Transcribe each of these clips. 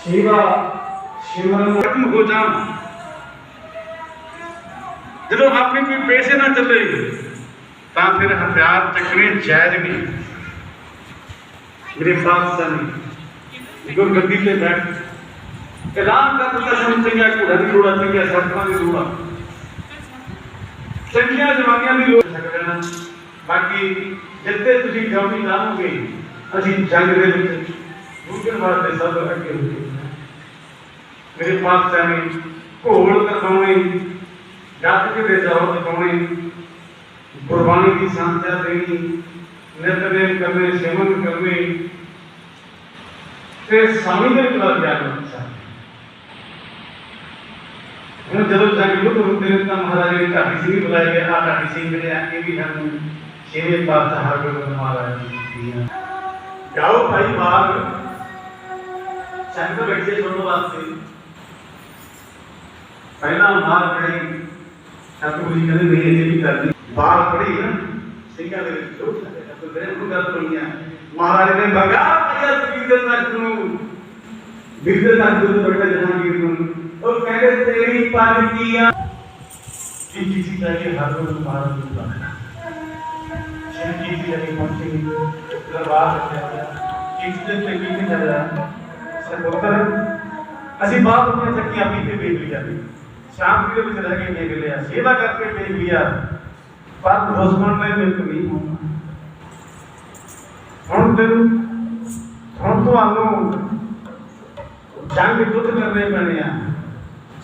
ਸੇਵਾ ਸਿਮਰਨ ਖਤਮ ਹੋ ਜਾਣ ਜਦੋਂ ਆਪਣੇ ਕੋਈ ਪੈਸੇ ਨਾ ਚੱਲੇ ਤਾਂ ਫਿਰ ਹਥਿਆਰ ਚੱਕਣੇ ਜਾਇਜ਼ ਨਹੀਂ ਮੇਰੇ ਪਾਸ ਸਨ ਗੁਰਗੱਦੀ ਤੇ ਬੈਠ ਐਲਾਨ ਕਰ ਦਿੱਤਾ ਸ਼ਮਨ ਸਿੰਘਾ ਘੋੜਾ ਦੀ ਲੋੜਾ ਚੰਗਿਆ ਸਰਪਾਂ ਦੀ ਲੋੜਾ ਚੰਗੀਆਂ ਜਵਾਨੀਆਂ ਦੀ ਲੋੜ ਸਕਦੇ ਨਾ ਬਾਕੀ ਜਿੱਤੇ ਤੁਸੀਂ ਜੌਣੀ ਲਾਵੋਗੇ ਅਸੀਂ ਜੰਗ ਦੇ ਵਿੱਚ ਮੁਕਣ ਵਾਸਤੇ ਸਭ ਅੱਗੇ ਹੋ ਗਏ ਮੇਰੇ ਪਾਤਸ਼ਾਹ ਨੇ ਘੋਲ ਕਰਵਾਉਣੇ ਜੱਟ ਕੇ ਦੇ ਜਾਓ ਦਿਖਾਉਣੇ ਗੁਰਬਾਣੀ ਦੀ ਸੰਥਿਆ ਦੇਣੀ ਨਿਤਨੇਮ ਕਰਨੇ ਸਿਮਰਨ ਕਰਨੇ ਤੇ ਸਮਝ ਦੇ ਕੋਲ ਗਿਆਨ ਅੱਛਾ ਹੁਣ ਜਦੋਂ ਜੰਗ ਯੁੱਧ ਹੁੰਦੇ ਨੇ ਤਾਂ ਮਹਾਰਾਜ ਨੇ ਢਾਡੀ ਸਿੰਘ ਬੁਲਾਏ ਗਏ ਆ ਢਾਡੀ ਸਿੰਘ ਜਿਹੜੇ ਆ ਇਹ ਵੀ ਹਨ ਛੇਵੇਂ ਪਾਤਸ਼ਾਹ ਹਰਗੋਬਿੰਦ ਮਹਾਰਾਜ ਜੀ ਦੀਆਂ ਜਾਓ ਭਾਈ ਬਾਹਰ ਸੰਤ ਬੈਠੇ ਸੁਣਨ ਵਾਸਤੇ ਪਹਿਲਾਂ ਮਾਰ ਪੜੀ ਸਤਿਗੁਰੂ ਜੀ ਕਹਿੰਦੇ ਨਹੀਂ ਇਹ ਵੀ ਕਰਨੀ ਬਾਹਰ ਪੜੀ ਨਾ ਸਿੰਘਾਂ ਦੇ ਵਿੱਚ ਦੋ ਸਤਿਗੁਰੂ ਮੇਰੇ ਨੂੰ ਗੱਲ ਪੜੀਆਂ ਮਹਾਰਾਜ ਨੇ ਮੰਗਾ ਪਿਆ ਤੀਰ ਦੇ ਤੱਕ ਨੂੰ ਵੀਰ ਦੇ ਤੱਕ ਨੂੰ ਬੈਠਾ ਜਹਾਂਗੀਰ ਨੂੰ ਉਹ ਕਹਿੰਦੇ ਤੇਰੀ ਪੱਗ ਕੀ ਆ ਕੀ ਕੀ ਸੀ ਕਿ ਹਰ ਰੋਜ਼ ਮਹਾਰਾਜ ਨੂੰ ਬੁਲਾਣਾ ਸ਼ੇਰ ਕੀ ਸੀ ਅਗੇ ਪਹੁੰਚੇ ਦਰਬਾਰ ਰੱਖਿਆ ਕਿਸ ਦੇ ਤੇ ਕੀ ਕੀ ਚੱਲਦਾ ਸਰਬੋਤਰ ਅਸੀਂ ਬਾਹਰ ਦੀਆਂ ਚੱਕੀਆਂ ਪੀਤੇ ਵੇਚ ਲਿਆ शाम के लिए रह के देख लिया सेवा करके देख लिया पर दुश्मन में मैं कभी हूँ ਹੁਣ ਤੈਨੂੰ, ਹੁਣ ਤੁਹਾਨੂੰ ਜੰਗ ਜੁੱਧ ਕਰਨੇ ਪੈਣੇ ਆ।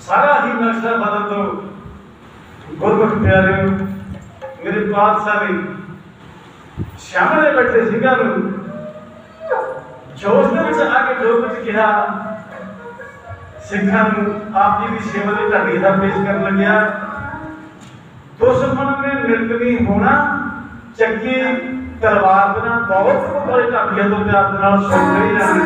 ਸਾਰਾ ਹੀ ਨਕਸ਼ਾ ਬਦਲ ਦੋ। ਗੁਰਮੁਖ ਪਿਆਰਿਓ, ਮੇਰੇ ਪਾਤਸ਼ਾਹ ਵੀ ਸ਼ਾਮਲੇ ਬੈਠੇ ਸਿੰਘਾਂ ਨੂੰ ਜੋਸ਼ ਦੇ ਵਿੱਚ ਆ ਕੇ ਜੋ ਕੁਝ ਕਿਹਾ ਸਿੱਖਾਂ ਨੂੰ ਆਪ ਜੀ ਦੀ ਸੇਵਾ ਦੇ ਢਾਡੀ ਦਾ ਪੇਸ਼ ਕਰਨ ਲੱਗਿਆ। ਦੁਸ਼ਮਣ ਨੇ ਮਿਲਕ ਨਹੀਂ ਹੋਣਾ ਚੱਕੀ ਤਲਵਾਰ ਦੇ ਬਹੁਤ ਬੜੇ ਢਾਡੀਆਂ ਤੋਂ ਪਿਆਰ ਦੇ ਨਾਲ ਸੁਣ ਰਹੀ ਜਾਣੀ।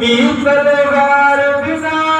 परोगार गुज़ार